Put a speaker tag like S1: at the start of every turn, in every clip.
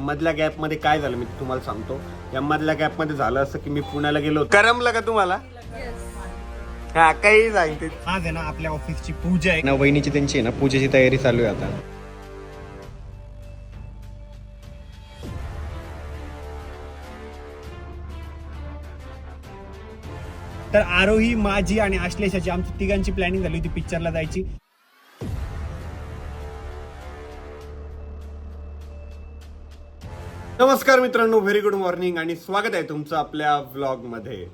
S1: मधल्या गॅपमध्ये काय झालं? मी तुम्हाला सांगतो. या मधल्या गॅपमध्ये झालं असं की मी पुण्याला गेलो होतो. करमलं का तुम्हाला? हा काही सांगते. आज आहे ना आपल्या ऑफिसची पूजा आहे. ना वहिनीची त्यांची आहे ना पूजेची तयारी चालू आहे आता. तर आरोही माझी आणि आश्लेषाची आमची तिघांची प्लॅनिंग झाली होती पिक्चरला जायची. नमस्कार मित्रांनो व्हेरी गुड मॉर्निंग आणि स्वागत आहे तुमचं आपल्या
S2: व्लॉगमध्ये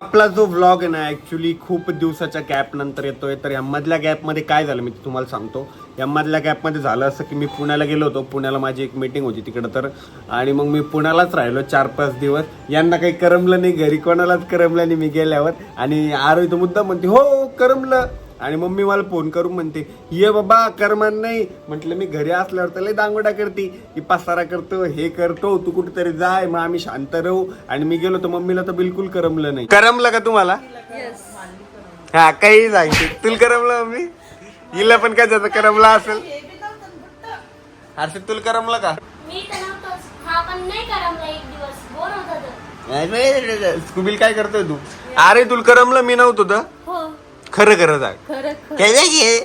S2: आपला
S1: जो व्लॉग आहे ना ऍक्च्युली खूप दिवसाच्या गॅप नंतर येतोय. तर या मधल्या गॅपमध्ये काय झालं मी तुम्हाला सांगतो. या मधल्या गॅपमध्ये झालं असं की मी पुण्याला गेलो होतो. पुण्याला माझी एक मीटिंग होती तिकडं तर. आणि मग मी पुण्यालाच राहिलो चार पाच दिवस. यांना काही करमलं नाही घरी कोणालाच करमलं नाही मी गेल्यावर. आणि आरोही तो मुद्दा म्हणते हो करमलं. आणि मम्मी मला फोन करून म्हणते ये बाबा करमान नाही. म्हटलं मी घरी असल्यावर तर लय दांगोडा करते. की पसारा करतो हे करतो तू कुठेतरी जाय मग आम्ही शांत राहू. आणि मी गेलो तर मम्मीला तर बिलकुल करमलं नाही. करमलं का तुम्हाला? हा काही सांगते. तुला करमलं मम्मी? हिला पण काय त्याचं करमलं असेल? हर्षद तुला करमलं का. स्कुबिल काय करतोय तू? अरे तुला करमलं मी नव्हतो तर. खरं खरं सांग.
S3: खरं
S1: काय घे?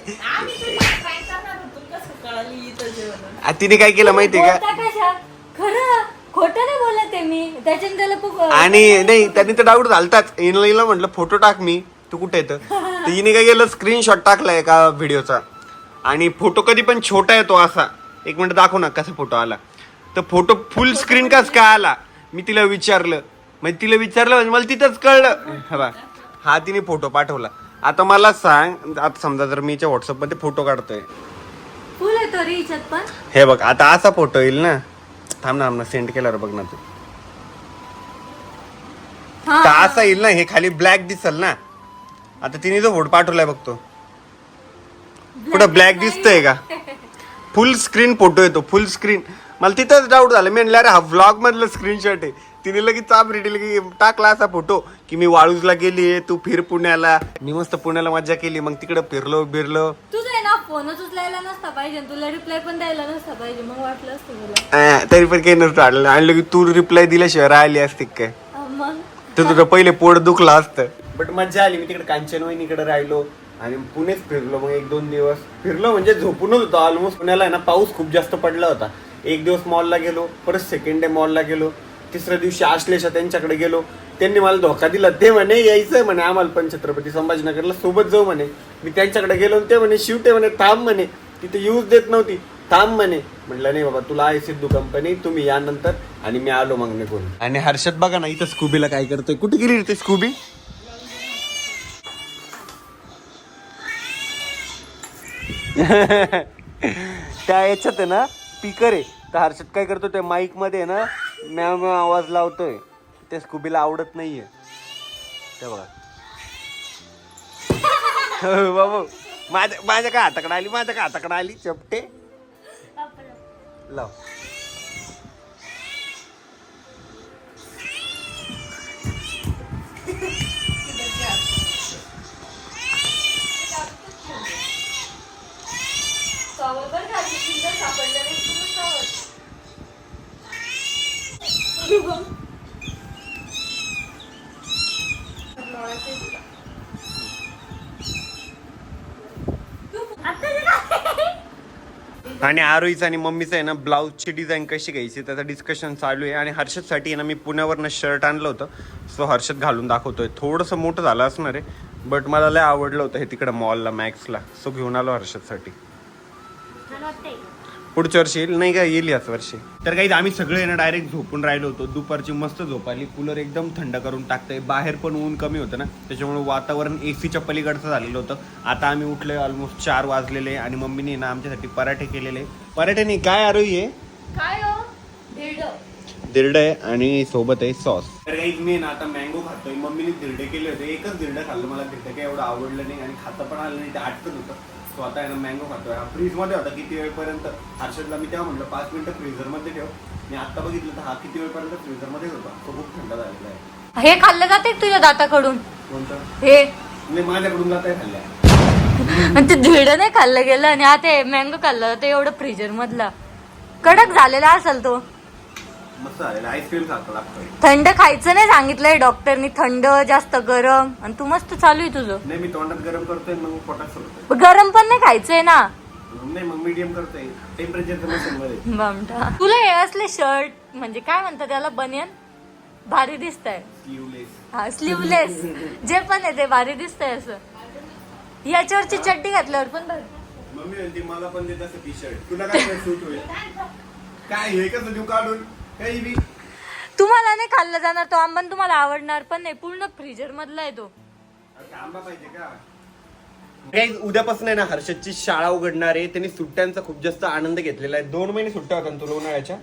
S1: आ, तिने काय केलं माहितीये का?
S3: बोलता कशा खरं खोटं नाही बोलत आहे मी. त्याच्याने त्याला खूप
S1: आणि नाही त्यांनी तर डाऊट झालताच हिला हिला म्हटलं फोटो टाक मी. तू कुठे येतं? तर हिने काय केलं? स्क्रीनशॉट टाकलाय एका व्हिडिओचा आणि फोटो कधी पण छोटा येतो असा. एक मिनिट दाखव ना कसा फोटो आला. तर फोटो फुल स्क्रीन कस काय आला? मी तिला विचारलं. म्हणजे तिला विचारलं म्हणजे मला तिथंच कळलं. हा बा. हा तिने फोटो पाठवला. आता मला सांग आता समजा जर मी व्हॉट्सअपमध्ये फोटो काढतोय.
S3: फुल येतो रे हिच्यात पण.
S1: हे बघ आता असा फोटो येईल ना. थांब ना थांब ना सेंड केल्यावर बघ ना तू.
S3: हा.
S1: तर असा येईल ना हे खाली ब्लॅक दिसल ना. आता तिने जो फोटो पाठवलाय बघतो कुठं ब्लॅक दिसतंय. का? फुल स्क्रीन फोटो येतो फुल स्क्रीन मला तिथंच डाऊट झालं. मी म्हणलं अरे हा व्लॉग मधलं स्क्रीनशॉट आहे. तिने लगेच चाप रेडी लगे टाकला असा फोटो की मी वाळूजला गेली तू फिर पुण्याला. मी मस्त पुण्याला मजा केली मग तिकडं फिरलो बिरलो.
S3: तुझं आहे ना फोनच उचलायला नसता पाहिजे तुला रिप्लाय पण द्यायला नसता पाहिजे मग वाटलं असतं तुला.
S1: अं, तरी पण काही नसतं आढळलं. आणि तू रिप्लाय दिल्याशिवाय राहिली असते काय?
S3: मग?
S1: तर तुझं पहिले पोट दुखलं असतं. बट मजा आली. मी तिकडे कांचनवहिनीकडे राहिलो आणि पुणेच फिरलो. मग एक दोन दिवस फिरलो म्हणजे झोपूनच होतो. ऑलमोस्ट पुण्याला आहे ना पाऊस खूप जास्त पडला होता. एक दिवस मॉलला गेलो परत सेकंड डे मॉलला गेलो. तिसऱ्या दिवशी आश्लेषा त्यांच्याकडे गेलो. त्यांनी मला धोका दिला. ते म्हणे यायचंय म्हणे आम्हाला पण छत्रपती संभाजीनगरला सोबत जाऊ म्हणे. मी त्यांच्याकडे गेलो ते म्हणे शिवटे म्हणे थांब म्हणे. तिथे यूज देत नव्हती. थांब म्हणे. म्हटलं नाही बाबा तुला आहे सिद्धू कंपनी तुम्ही या नंतर. आणि मी आलो मग निघून. आणि हर्षद बघा ना इथं स्कूबीला काय करतोय. कुठे गेली ते स्कूबी त्या याच्यात आहे ना स्पीकर आहे. तर हर्षद काय करतो ते माईकमध्ये ना मॅम मॅव आवाज लावतोय. ते स्कूबीला आवडत नाहीये. ते बघा. हो, बाबू माझ्या माझ्या का हाताकडे आली? माझ्या का हाताकडे आली? चपटे? लाव. आणि आरोहीचं आणि मम्मीचं आहे ना ब्लाऊजची डिझाईन कशी घ्यायची त्याचं डिस्कशन चालू आहे. आणि हर्षदसाठी आहे ना मी पुण्यावरनं शर्ट आणलं होतं. सो हर्षद घालून दाखवतोय. थोडंसं मोठं झालं असणार आहे बट मला लय आवडलं होतं हे तिकडं मॉलला मॅक्सला सो घेऊन आलो हर्षदसाठी. पुढच्या वर्षी येईल? नाही का येईल याच वर्षी. तर काही आम्ही सगळे ना डायरेक्ट झोपून राहिलो होतो. दुपारची मस्त झोप आली. कूलर एकदम थंड करून टाकतंय. बाहेर पण ऊन कमी होतं ना. त्याच्यामुळे वातावरण एसीच्या पलीकडचं झालेलं होतं. आता आम्ही उठले ऑलमोस्ट चार वाजलेले आणि मम्मीने ना आमच्यासाठी पराठे केलेले. पराठे नाही काय आरोही आहे?
S3: काय हो?
S1: दिरड आहे आणि सोबत आहे सॉस. तर काही मी ना आता मँगो खातोय. मम्मीने दिरडे केले होते. एकच दिरडं खाल्लं. मला दिरडं काही एवढं आवडलं नाही आणि खातं पण आलं नाही. ते आटकत होतं. तो आता आहे ना मँगो खातोय. हा फ्रीजमध्ये होता किती वेळपर्यंत? हर्षदला मी तेव्हा म्हटलं पाच मिनिटं फ्रीझरमध्ये ठेव. मी आता बघितलं तर हा किती वेळपर्यंत फ्रीझर मध्येच होता. तो खूप थंड झालेला आहे.
S3: हे खाल्लं जाते तुझ्या दाताकडून?
S1: कोणतं?
S3: हे.
S1: नाही माझ्याकडून जात आहे खाल्ल्या
S3: आणि ते धिड नाही खाल्लं गेलं आणि आता मँगो खाल्लं ते एवढं फ्रीजर मधला कडक झालेला असेल तो.
S1: मस्त झालेलं आईस्क्रीम सारखं लागतोय.
S3: थंड खायचं नाही सांगितलंय डॉक्टरनी. थंड जास्त गरम. आणि तू मस्त चालू आहे तुझं.
S1: नाही मी तोंडात गरम करतोय मग पोटात सोडतोय.
S3: गरम पण नाही खायचंय ना?
S1: नाही मग मीडियम करतोय. टेम्परेचर मशीन मध्ये.
S3: बामटा. तुला हे असले शर्ट म्हणजे काय म्हणतात त्याला बनियन? भारी दिसत आहे
S1: स्लीवलेस
S3: हा स्लीवलेस जे पण आहे ते भारी दिसतंय असं. याच्यावरची चड्डी घातल्यावर पण भारी.
S1: मम्मी म्हणते मला पण देत असं टी शर्ट तुला काय सूट होईल? काय हे कसं देऊ काढून? काही बी.
S3: तुम्हाला नाही खाल्लं जाणार तो आंबा आणि तुम्हाला आवडणार पण नाही पूर्ण फ्रीजर मधला आहे तो.
S1: आंबा पाहिजे का? उद्यापासून आहे ना हर्षदची शाळा उघडणार आहे. त्यांनी सुट्ट्यांचा खूप जास्त आनंद घेतलेला आहे. दोन महिने सुट्ट्या होत्या ना तुला उन्हाळ्याच्या?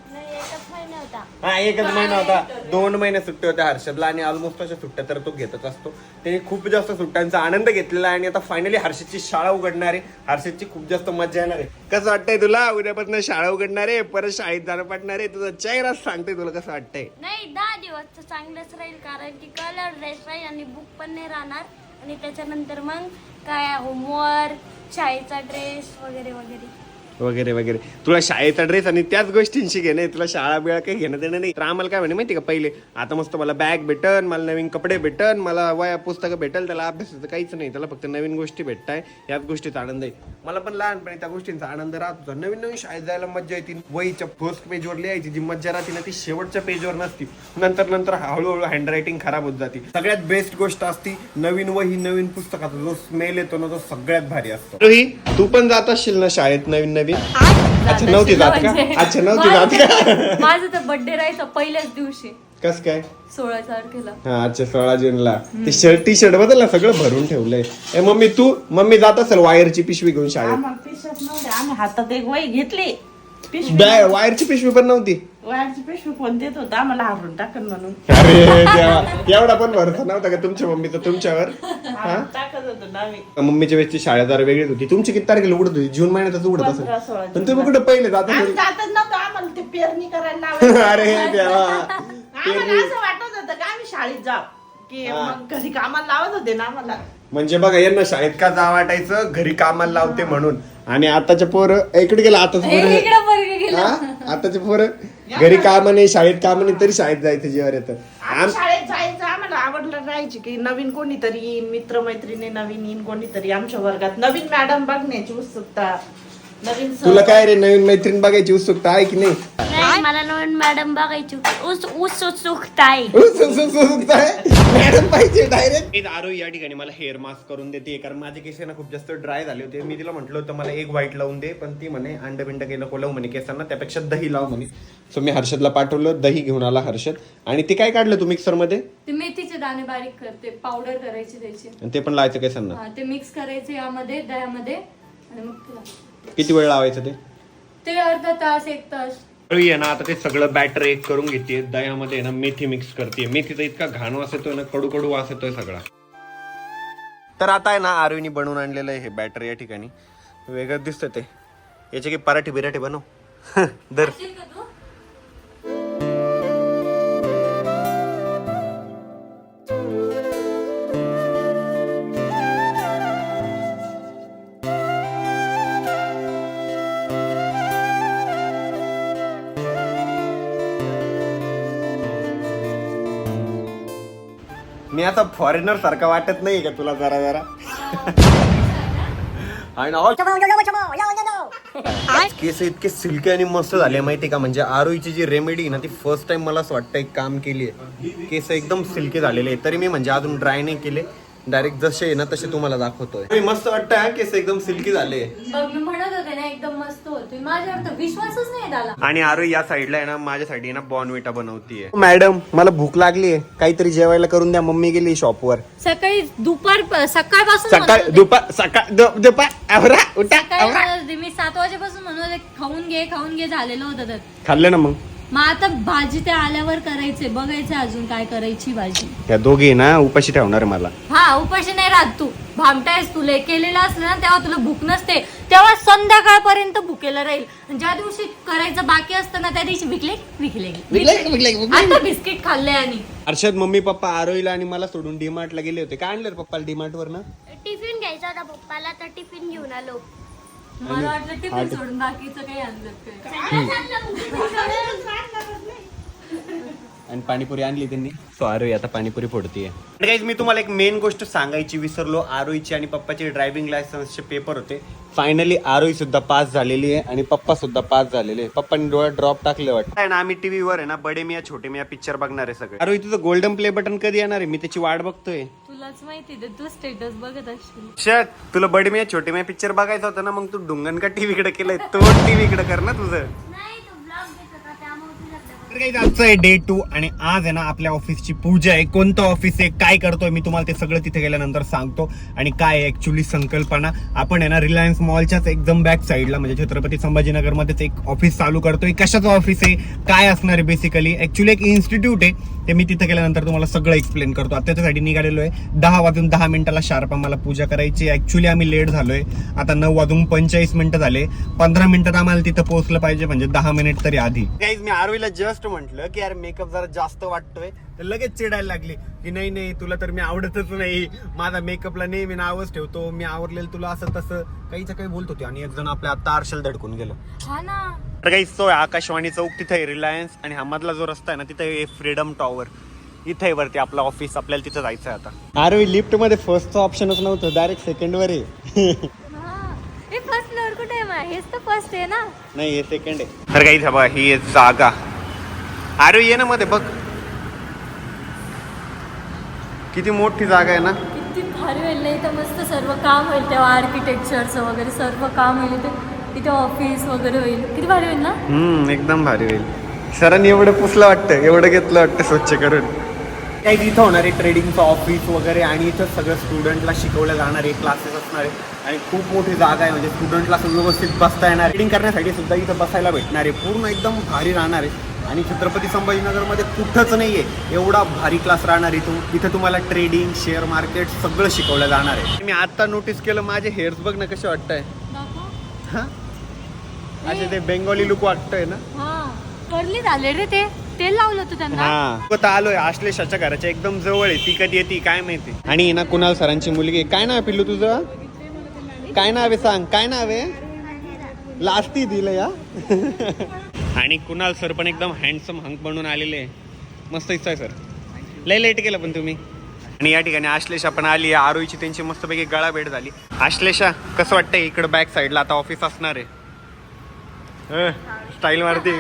S1: हा एकच महिना होता. दोन महिने सुट्टे होत्या हर्षदला आणि ऑलमोस्ट अशा सुट्ट्या तर तो घेतच असतो. त्याने खूप जास्त सुट्ट्यांचा आनंद घेतलेला आहे आणि आता फायनली हर्षदची शाळा उघडणार आहे. हर्षदची खूप जास्त मजा येणार आहे. कसं वाटतंय तुला? उद्यापासून शाळा उघडणार आहे. परत शाळेत जाणं पडणार आहे. तुझा चेहराच सांगते तुला कसं वाटतंय?
S4: नाही दहा दिवस तर चांगलंच राहील. कारण की कलर ड्रेस राहील आणि बुक पण नाही राहणार. आणि त्याच्यानंतर मग काय होमवर्क शाळेचा ड्रेस वगैरे वगैरे.
S1: वगैरे वगैरे. तुला शाळेचा ड्रेस आणि त्याच गोष्टींशी घेणे तुला शाळा बिळा काही घेणं देणं नाही. तर आम्हाला काय म्हणे माहिती का पहिले? आता मस्त मला बॅग भेटन मला नवीन कपडे भेटन मला वया पुस्तकं भेटल त्याला अभ्यासाचं काहीच नाही. त्याला फक्त नवीन गोष्टी भेटताय. याच गोष्टीचा आनंद आहे. मला पण लहानपणी त्या गोष्टींचा आनंद राहत होता. नवीन नवीन शाळेत जायला मज्जा येते. वहीच्या फर्स्ट पेजवर लिहायची जी मज्जा राहते ना ती शेवटच्या पेजवर नसती. नंतर नंतर हळूहळू हँडरायटिंग खराब होत जाते. सगळ्यात बेस्ट गोष्ट असती नवीन वही नवीन पुस्तकाचा जो स्मेल येतो ना तो सगळ्यात भारी असतो. तू पण जात असशील ना शाळेत नवीन नवीन अच्छा नव्हती जात. का? अच्छा नव्हती जात का?
S3: माझा तर बर्थडे राहायचा पहिल्याच दिवशी.
S1: कस काय?
S3: सोळा तारखेला.
S1: हा अच्छा सोळा जूनला. ते शर्ट टी शर्ट बदल सगळं भरून ठेवलंय. ए मम्मी तू मम्मी जात असेल वायरची पिशवी घेऊन शाळेत.
S5: आम्ही हातात एक वही घेतली.
S1: वायरची पिशवी पण नव्हती.
S5: वायरची पिशवी कोण देत होता? आम्हाला हारून टाकन म्हणून.
S1: अरे देवा. एवढा पण भरोसा नव्हता का तुमच्या मम्मीचा तुमच्यावर? हा?
S5: टाकत होतो ना आम्ही.
S1: मम्मीच्या वेळेची शाळा जरा वेगळीच होती. तुमची किती तारखेला उघडत होती? जून महिन्यातच
S5: पंधरा, सोळा
S1: असेल पण तुम्ही कुठे पहिले जात
S5: आम्ही
S1: असेल
S5: जातच नव्हतो. आम्हाला ते पेरणी करायला लावायचं
S1: अरे देवा.
S5: आम्हाला असं वाटत होतं का आम्ही शाळेत जाऊ? की मग घरी कामाला लावत होते ना आम्हाला.
S1: म्हणजे बघा यांना शाळेत का जा वाटायचं? घरी कामाला लावते म्हणून. आणि आताच्या पोर इकडे गेला आताच पोर
S3: इकडे वर्ग गेला.
S1: आताचे पोर घरी काम नाही शाळेत काम नाही तरी शाळेत जायचं जीवर येतं.
S5: आम्ही शाळेत जायचं आम्हाला आवडलं राहायची की नवीन कोणीतरी येईन मित्रमैत्रिणी नवीन येईन कोणीतरी आमच्या वर्गात नवीन मॅडम बघण्याची उत्सुकता. नवीन
S1: तुला काय रे नवीन मैत्रीण बघायची उत्सुकता आहे की नाही?
S4: नाही मला नवीन मॅडम बघायची उस उस उत्सुकता आहे.
S1: उत्सुकता आहे? मॅडम पाहिजे डायरेक्ट आरो या ठिकाणी मला हेअर मास्क करून देते कारण माझे केस आहे ना खूप जास्त ड्राय झाले होते. मी तिला म्हटलं होतं मला एक व्हाईट लावून दे. पण ती म्हणे अंड बिंड केलं कोलव म्हणे केसांना त्यापेक्षा दही लाव म्हणे. सो मी हर्षदला पाठवलं दही घेऊन आला हर्षद. आणि ते काय काढलं तू मिक्सरमध्ये
S3: ते मेथीचे दाणे बारीक करते पावडर करायची त्याची.
S1: आणि ते पण लावायचं केसांना.
S3: हा, ते मिक्स करायचे यामध्ये दह्यामध्ये. आणि मग तुला
S1: किती वेळ लावायचं ते?
S3: ते अर्धा तास एक तास.
S1: आहे ना आता ते सगळं बॅटर एक करून घेते दह्यामध्ये ना मेथी मिक्स करते मेथीचा इतका घाण वास येतोय ना कडू कडू वास येतोय सगळा. तर आता आहे ना आरवीनी बनवून आणलेलं आहे हे बॅटर या ठिकाणी. वेगळं दिसतं ते. याचे की पराठी बिराठी बनव. दर मी आता फॉरेनर सारखा वाटत नाही का तुला जरा जरा? आणि all- केस इतके सिल्की आणि मस्त झाले माहिती का? म्हणजे आरोईची जी रेमेडी ना ती फर्स्ट टाइम मला असं वाटतं एक काम केली आहे केस एकदम सिल्की झालेले आहे तरी मी म्हणजे अजून ड्राय नाही केले. डायरेक्ट जसे आहे ना तसे तुम्हाला दाखवतोय. मस्त वाटतं हा, केस एकदम सिल्की झाले.
S3: बघ मी म्हणत होते ना एकदम मस्त होती माझ्यावर तर विश्वासच नाही झाला.
S1: आणि आरो या साईडला आहे ना माझ्यासाठी ना बॉर्नविटा बनवतीये. मॅडम मला भूक लागली आहे. काहीतरी जेवायला करून द्या. मम्मी गेली शॉपवर
S3: सकाळी दुपार सकाळपासून
S1: सकाळ
S3: म्हणत होते.
S1: दुपार सकाळ दु- दुपार आवरा उठा
S3: सकाळी
S1: आवरा.
S3: म्हणत होते, मी सात वाजेपासून म्हणत होते खाऊन घे खाऊन घे झालेलं होतं तर.
S1: खाल्लं ना मग.
S3: मग आता भाजी ते आल्यावर करायचे बघायचे अजून काय करायची भाजी.
S1: त्या दोघे ना उपाशी ठेवणार मला.
S3: हा उपाशी नाही राहत तू. भामटायस तुला केलेलं असलं ना तेव्हा तुला भूक नसते. तेव्हा संध्याकाळपर्यंत भुकेलं राहील. ज्या दिवशी करायचं बाकी असतं ना त्या दिवशी विकले विकले. आता बिस्किट खाल्ले आणि.
S1: अर्षद मम्मी पप्पा आरोईला आणि मला सोडून डीमार्टला गेले होते. काय आणलं पप्पाला डीमार्ट वर ना
S4: टिफिन घ्यायचा होता पप्पाला तर टिफिन घेऊन आलो.
S3: मला वाटलं टिफिन सोडून बाकीचं काही आणलं काय?
S1: आणि पाणीपुरी आणली त्यांनी. सो आरोही आता पाणीपुरी फोडतीये. मी तुम्हाला एक मेन गोष्ट सांगायची विसरलो. आरोईची आणि पप्पाचे ड्रायव्हिंग लायसन्सचे पेपर होते. फायनली आरोई सुद्धा पास झालेली आहे आणि पप्पा सुद्धा पास झालेले आहे. पप्पांनी डोळ्यात ड्रॉप टाकले वाटतं. ना आम्ही टीव्हीवर आहे ना बडे मिया छोटे मिया पिक्चर बघणार आहे सगळे. आरोई तुझं गोल्डन प्ले बटन कधी येणार आहे? मी त्याची वाट बघतोय.
S3: तुलाच माहिती आहे, तू स्टेटस बघत असशील.
S1: शक तुला बडे मिया छोटे मिया पिक्चर बघायचा होता ना मग तू डुंगन का टीव्ही कडे केलंय. तो टीव्ही कडे कर ना तुझं
S4: नाही तो ब्लॉग घेत होता त्यामुळे तुझ्याकडे
S1: तर काही आजचं आहे डे टू आणि आज आहे ना आपल्या ऑफिसची पूजा आहे. कोणतं ऑफिस आहे काय करतोय मी तुम्हाला ते सगळं तिथे गेल्यानंतर सांगतो. आणि काय आहे ऍक्च्युली संकल्पना. आपण आहे ना रिलायन्स मॉलच्याच एकदम बॅक साईडला म्हणजे छत्रपती संभाजीनगरमध्येच एक ऑफिस चालू करतोय. कशाचं ऑफिस आहे काय असणार आहे बेसिकली ऍक्च्युली एक इन्स्टिट्यूट आहे ते मी तिथे गेल्यानंतर तुम्हाला सगळं एक्सप्लेन करतो. आता त्याच्यासाठी निघालेलो आहे. दहा वाजून दहा मिनिटाला शार्प आम्हाला पूजा करायची ऍक्च्युली आम्ही लेट झालोय. आता नऊ वाजून पंचेचाळीस मिनिटं झाले. पंधरा मिनिटात आम्हाला तिथं पोहोचलं पाहिजे म्हणजे दहा मिनिट तरी आधी. मी आरवीला जस्ट म्हटलं की यार मेकअप जरा जास्त वाटतोय. तर लगेच चिडायला लागली की नाही नाही तुला तर मी आवडतच नाही. माझा मेकअपला नेहमी नावच ठेवतो. मी आवरलेलं तुला असं तसं. काहीच्या काही बोलत होती आणि एक जण आपल्या आता आरशल धडकून गेलो.
S3: हा ना.
S1: तर काही सोय आकाशवाणी चौक तिथे आहे रिलायन्स आणि हा मधला जो रस्ता आहे ना तिथे आहे फ्रीडम टॉवर इथे आहे वरती आपलं ऑफिस आपल्याला तिथं जायचं आहे आता. अरे लिफ्टमध्ये फर्स्टचं ऑप्शनच नव्हतं. डायरेक्ट सेकंड वर आहे.
S3: हे. फर्स्ट फ्लोअर कुठे आहे मा- हेच तर फर्स्ट आहे ना.
S1: नाही हे सेकंड आहे. तर काही बघा ही जागा. अरे ये ना मध्ये बघ. किती मोठी जागा आहे ना.
S3: किती भारी होईल नाही तर मस्त सर्व काम होईल तेव्हा आर्किटेक्चरचं वगैरे सर्व काम होईल इथे. इथे ऑफिस वगैरे होईल. किती भारी होईल ना?
S1: हम्म एकदम भारी होईल. सरांनी एवढं पुसलं वाटतं एवढं घेतलं वाटतं स्वच्छ करून. काही इथं होणारे ट्रेडिंगचं ऑफिस वगैरे आणि इथं सगळं स्टुडंटला शिकवल्या जाणारे क्लासेस असणारे आणि खूप मोठी जागा आहे म्हणजे स्टुडंटला व्यवस्थित बसता येणार. ट्रेडिंग करण्यासाठी सुद्धा इथं बसायला भेटणार आहे. पूर्ण एकदम भारी राहणार आहे. आणि छत्रपती संभाजीनगरमध्ये कुठंच नाही आहे एवढा भारी क्लास राहणार इथून. इथं तुम्हाला ट्रेडिंग शेअर मार्केट सगळं शिकवलं जाणार आहे. मी आता नोटीस केलं माझे हेअर्स बघ ना कसे वाटतंय. हा? असे ते बेंगॉली लुक वाटतंय ना?
S3: हा. करली झाले रे ते. तेल लावलं होतं त्यांना.
S1: हा. आलोय आश्लेषाच्या घराच्या एकदम जवळ आहे. ती कधी येते काय माहिती? आणि ना कुणाल सरांची मुलगी. काय नाव पिल्लू तुझं? काय नाव आहे सांग. काय नाव आहे? लास्टी दिलं या आणि कुणाल सर पण एकदम हँडसम हंक बनून आलेले. मस्त आहे सर लय लेट केलं पण तुम्ही आणि या ठिकाणी आश्लेषा पण आली आरोईची त्यांची मस्तपैकी गळा भेट झाली आश्लेषा कसं वाटतंय इकडं बॅक साईडला आता ऑफिस असणार आहे स्टाईल मारते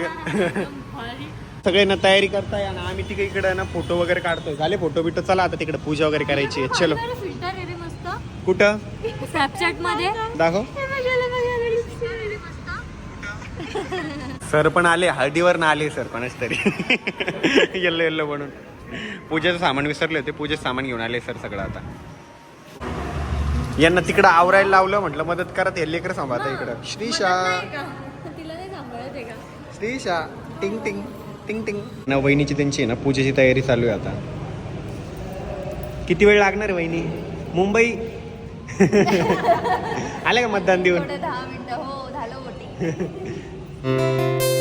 S1: सगळे ना तयारी करताय आणि आम्ही तिकडे इकडे ना फोटो वगैरे काढतोय झाले फोटो बिटो चला आता तिकडे पूजा वगैरे करायची आहे चलो कुठं
S3: स्नॅपचॅटमध्ये
S1: दाखव सर पण आले हळदीवर ना आले सर कोणाच तरी. येल्लो येल्लो म्हणून. पूजेचं सामान विसरले होते पूजेचं सामान घेऊन आले सर सगळं आता. यांना तिकडं आवरायला लावलं म्हटलं मदत करत हे लेकर सांभाळता इकडं. श्रीशा.
S3: तिला नाही सांभाळत आहे का?
S1: श्रीशा. टिंग टिंग टिंग टिंग. ना वहिनीची त्यांची आहे ना पूजेची तयारी चालू आहे आता. किती वेळ लागणार आहे वहिनी? मुंबई? आले का मतदान देऊन?
S3: थोडे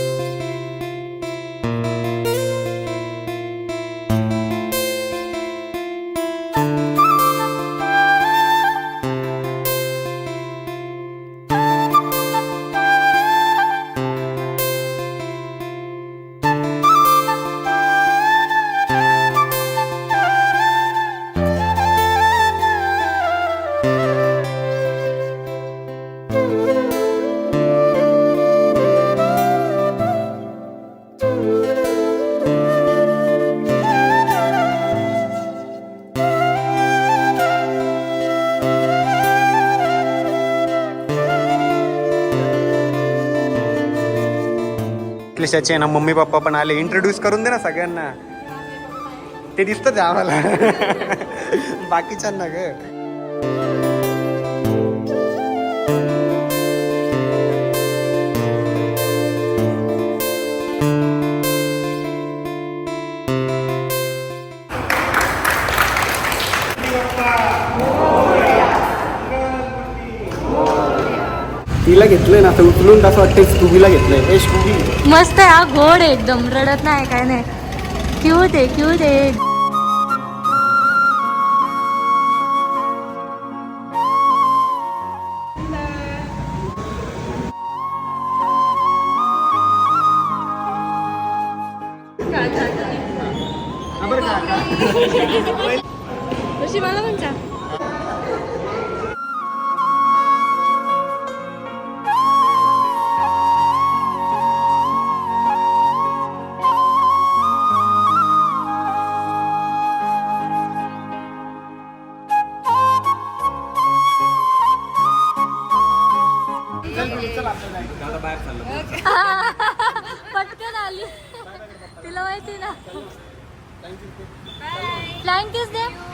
S1: क्लिशाचे ना मम्मी पप्पा पण आले. इंट्रोड्यूस करून दे ना सगळ्यांना. ते दिसतच आम्हाला. बाकीच्यांना ग. स्कूबीला घेतलंय ना तर उचलून असं वाटतं स्कूबीला घेतलंय.
S3: मस्त आहे हा गोड एकदम रडत नाही काय नाही. क्यूट आहे क्यूट आहे. मला म्हणता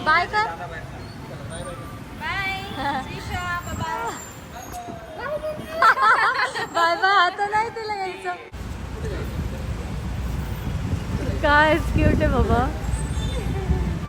S3: बाय कर. बाय बाय आता नाही तिला यायचं. काय क्यूट आहे बाबा.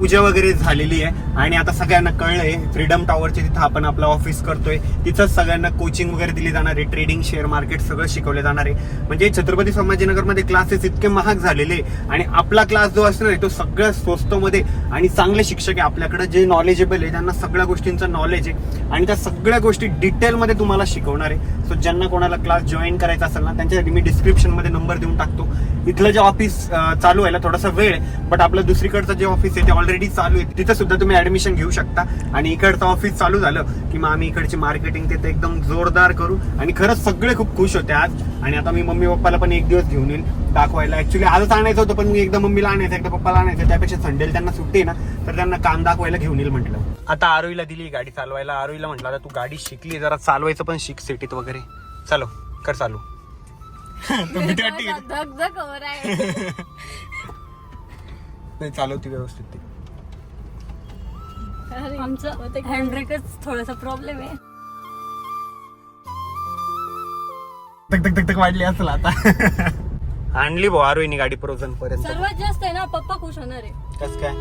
S1: पूजा वगैरे झालेली आहे. आणि आता सगळ्यांना कळलंय फ्रीडम टॉवरचे तिथं आपण आपलं ऑफिस करतोय. तिथंच सगळ्यांना कोचिंग वगैरे दिली जाणार आहे ट्रेडिंग शेअर मार्केट सगळं शिकवले जाणार आहे. म्हणजे छत्रपती संभाजीनगरमध्ये क्लासेस इतके महाग झालेले आहे. आणि आपला क्लास जो असणार आहे तो सगळ्या स्वस्तमध्ये आणि चांगले शिक्षक आहे. आपल्याकडे जे नॉलेजेबल आहे त्यांना सगळ्या गोष्टींचं नॉलेज आहे. आणि त्या सगळ्या गोष्टी डिटेलमध्ये तुम्हाला शिकवणार आहे. सो ज्यांना कोणाला क्लास जॉईन करायचा असेल ना त्यांच्यासाठी मी डिस्क्रिप्शनमध्ये नंबर देऊन टाकतो. इथलं जे ऑफिस चालू व्हायला थोडासा वेळ आहे बट आपलं दुसरीकडचं जे ऑफिस आहे ते ऑलरेडी चालू आहे. तिथं सुद्धा तुम्ही ऍडमिशन घेऊ शकता. आणि इकडचं ऑफिस चालू झालं की मग आम्ही इकडची मार्केटिंग ते एकदम जोरदार करू. आणि खरंच सगळे खूप खुश होते आज. आणि आता मी मम्मी पप्पाला पण एक दिवस घेऊन येईल दाखवायला. ऍक्च्युली आजच आणायचं होतं पण मी एकदा मम्मीला आणायचं एकदा पप्पाला आणायचं त्यापेक्षा संडेल त्यांना सुट्टी आहे ना तर त्यांना काम दाखवायला घेऊन येईल म्हटलं. आता आरोईला दिली गाडी चालवायला. आरोईला म्हटलं आता तू गाडी शिकली जरा चालवायचं पण शिक सिटीत वगैरे. चालो कर चालू. तू भीती वाटते का?
S3: धक धक होर आहे.
S1: नाही चालवती व्यवस्थित ती.
S3: आमचं हँडब्रेकच थोडासा प्रॉब्लेम आहे.
S1: तक तक तक तक वाढली असेल आता. आणली भाऊ आरोईनी गाडी प्रोझन पर्यंत
S3: सर्वात जास्त आहे ना पप्पा खुश होणार आहे.
S1: कस काय?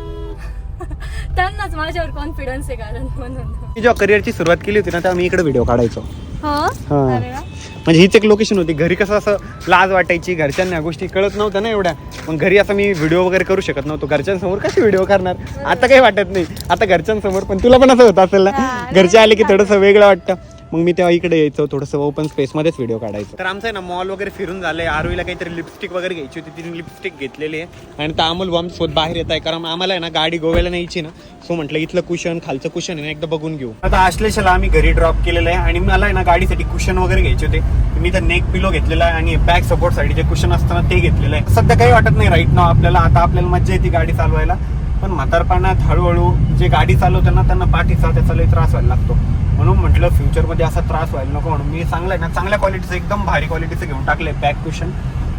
S3: त्यांनाच माझ्यावर कॉन्फिडन्स आहे कारण म्हणून.
S1: मी जेव्हा करिअरची सुरुवात केली होती ना तेव्हा मी इकडे व्हिडिओ काढायचो.
S3: हो?
S1: हा.
S3: अरे वा.
S1: म्हणजे हीच एक लोकेशन होती. घरी कसं असं लाज वाटायची घरच्यांना गोष्टी कळत नव्हत्या ना एवढ्या. मग घरी असं मी व्हिडिओ वगैरे करू शकत नव्हतो. घरच्यांसमोर कसे व्हिडिओ करणार? आता काही वाटत नाही. आता घरच्यांसमोर पण तुला पण असं होत असेल ना. घरचे आले की थोडंसं वेगळं वाटतं. मग मी तेव्हा इकडे यायचो थोडंसं ओपन स्पेसमध्येच व्हिडिओ काढायचो. तर आमचं आहे ना मॉल वगैरे फिरून झालंय. आरवीला काहीतरी लिपस्टिक वगैरे घ्यायची होती तिने लिपस्टिक घेतलेली आहे. आणि तर अमोल बॉम्ब सोबत बाहेर येत आहे कारण आम्हाला आहे ना गाडी गोव्याला न्यायची ना. सो म्हटलं इथलं कुशन खालचं कुशन आहे ना एकदा बघून घेऊ. आता आश्लेषाला आम्ही घरी ड्रॉप केलेलं आहे. आणि मला आहे ना गाडीसाठी कुशन वगैरे घ्यायचे होते. मी तर नेक पिलो घेतलेला आहे आणि बॅक सपोर्टसाठी जे कुशन असतं ना ते घेतलेलं आहे. सध्या काही वाटत नाही राईट ना आपल्याला. आता आपल्याला मज्जा येते गाडी चालवायला. पण म्हातारपणात हळूहळू जे गाडी चालवते ना त्यांना पाठीचा त्याचा लई त्रास व्हायला लागतो. म्हणून म्हटलं फ्युचरमध्ये असा त्रास व्हायला नको म्हणून. मी चांगलं आहे ना चांगल्या क्वालिटीचं एकदम भारी क्वालिटीचं घेऊन टाकले बॅक क्वेशन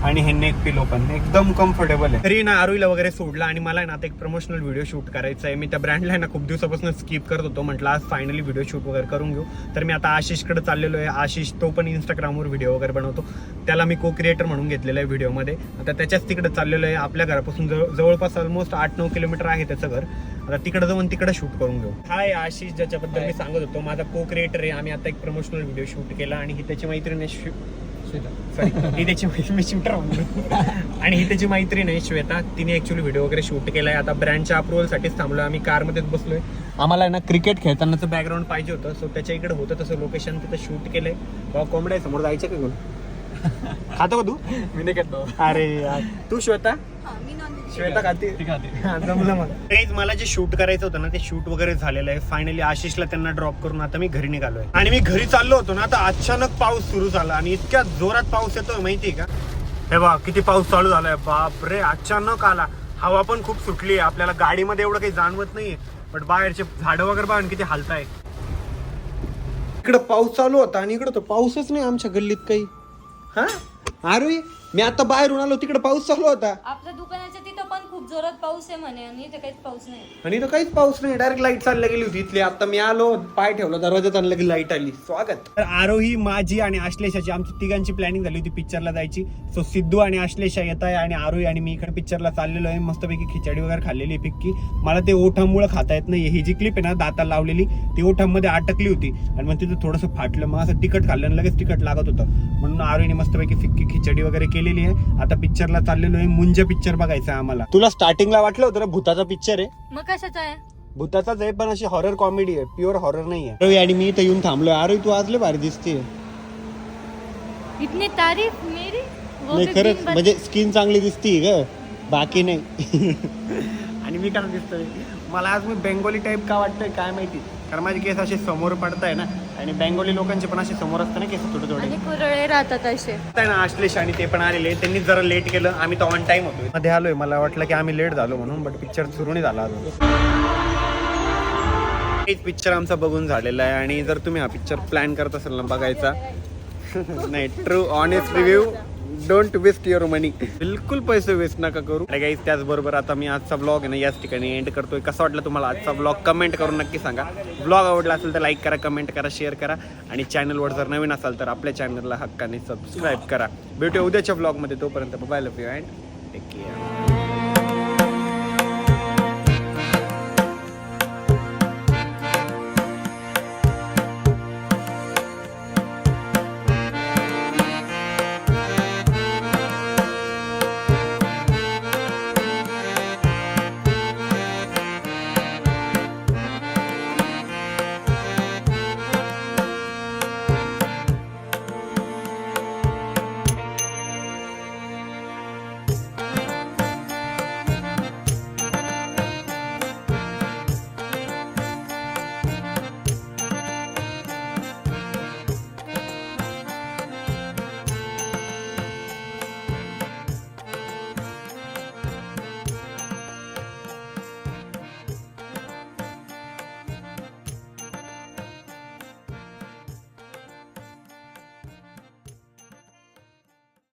S1: आणि हे नेक पिलो पण एकदम कम्फर्टेबल आहे. तरी ना आरोईला वगैरे सोडला आणि मला ना आता एक प्रमोशनल व्हिडिओ शूट करायचा आहे. मी त्या ब्रँडला ना खूप दिवसापासून स्किप करत होतो. म्हटलं आज फायनली व्हिडिओ शूट वगैरे करून घेऊ. तर मी आता आशिषकडे चाललेलो आहे. आशिष तो पण इंस्टाग्रामवर व्हिडिओ वगैरे बनवतो. त्याला मी को क्रिएटर म्हणून घेतलेलं आहे व्हिडिओमध्ये आता त्याच्याच तिकडे चाललेलो आहे. आपल्या घरापासून जवळ- जवळपास ऑलमोस्ट आठ नऊ किलोमीटर आहे त्याचं घर. आता तिकडे जाऊन तिकडे शूट करून घेऊ. हाय आशिष. ज्याच्याबद्दल मी सांगत होतो माझा को क्रिएटर आहे. आम्ही आता एक प्रमोशनल व्हिडिओ शूट केला आणि ही त्याची मैत्रीण सॉरी ही त्याची मै- मी शूटर आणि ही त्याची मैत्रीण आहे श्वेता. तिने ऍक्च्युली व्हिडिओ वगैरे शूट केलाय. आता ब्रँडच्या अप्रुव्हलसाठीच थांबलोय. आम्ही कारमध्येच बसलोय. आम्हाला ना क्रिकेट खेळतानाचं बॅकग्राऊंड पाहिजे होतं. सो त्याच्या इकडे होतं तसं लोकेशन तिथं शूट केलंय. बाबा कोंबड्या आहे समोर. जायचं का घेऊन खातो का तू? मी नाही खातो अरे यार. तू श्वेता? श्वेता खाते हा, जमलं मला. जे शूट करायचं होतं ना ते शूट वगैरे झालेलं आहे. फायनली आशिषला त्यांना ड्रॉप करून आता मी घरी निघालोय. आणि मी घरी चाललो होतो ना आता अचानक पाऊस सुरू झाला आणि इतक्या जोरात पाऊस येतोय माहितीये का? हे बा किती पाऊस चालू झालाय. बाप रे अचानक आला. हवा पण खूप सुटली आहे. आपल्याला गाडीमध्ये एवढं काही जाणवत नाहीये. बट बाहेरचे झाडं वगैरे बघा ना किती हालताय. इकडं पाऊस चालू होता आणि इकडं तर पाऊसच नाही आमच्या गल्लीत काही. हा? अरे मी आता बाहेरून आलो तिकडे पाऊस चालू होता.
S3: आपल्या दुकानाच्या तिथं जोरात पाऊस आहे म्हणे आणि इथे काहीच पाऊस नाही.
S1: आणि इथं काहीच पाऊस नाही. डायरेक्ट लाइट चालल्या गेली होती इथली. आता मी आलो पाय ठेवला दरवाजात आणलं की लाइट आली. स्वागत. तर आरोही माझी आणि आश्लेषाची आमची तिघांची प्लॅनिंग झाली होती पिक्चरला जायची. सो सिद्धू आणि आश्लेषा येत आहे आणि आरोही आणि मी इकडे पिक्चरला चाललेलो आहे. मस्तपैकी खिचडी वगैरे खाल्लेली आहे पिक्की. मला ते ओठामुळे खाता येत नाही ही जी क्लिप आहे ना दाताला लावलेली ती ओठामध्ये अटकली होती. आणि मग तिथं थोडंसं फाटलं. मग असं तिखट खाल्लं आणि लगेच तिखट लागत होतं. म्हणून आरोहीने मस्तपैकी फिक्की खिचडी वगैरे केलेली आहे. आता पिक्चरला चाललेलो आहे. मुंज पिक्चर बघायचा आहे आम्हाला. तुला स्टार्टिंगला वाटलं होतं ना भूताचा पिक्चर आहे.
S3: मग कशाचं आहे?
S1: भूताचाच आहे पण अशी हॉरर कॉमेडी आहे प्युअर हॉरर नाही आहे. रवी आणि मी इथं येऊन थांबलोय. अरे तू आज लय भारी दिसते
S3: इतनी तारीफ मेरी? वो
S1: नाही
S3: भी
S1: खरंच
S3: दिन भर-
S1: म्हणजे स्किन चांगली दिसती ग. बाकी नाही. आणि मी काय दिसतोय? मला आज मी बेंगोली टाईप का वाटतंय काय माहिती? कारण माझे केस असे समोर पडताय ना आणि बेंगोली लोकांचे पण असे समोर असतं ना केस थोडे थोडे.
S3: आणि कुरळे राहतात असे.
S1: आहे ना आश्लेष आणि ते पण आलेले त्यांनी जरा लेट केलं आम्ही तो ऑन टाइम होतो मध्ये आलोय मला वाटलं की आम्ही लेट झालो म्हणून बट पिक्चर सुरू नाही झाला अजून. पिक्चर आमचा बघून झालेला आहे आणि जर तुम्ही हा पिक्चर प्लॅन करत असाल ना बघायचा नाही true honest review don't waste your money बिलकुल पैसे वेस्ट नका करू. अरे गाईज त्याचबरोबर आता मी आजचा ब्लॉग आहे ना याच ठिकाणी एंड करतोय. कसा वाटला तुम्हाला आजचा ब्लॉग कमेंट करून नक्की सांगा. ब्लॉग आवडला असेल तर लाईक करा कमेंट करा शेअर करा. आणि चॅनलवर जर नवीन असाल तर आपल्या चॅनलला हक्काने सबस्क्राईब करा. भेटूया उद्याच्या ब्लॉगमध्ये तोपर्यंत bye love you and take care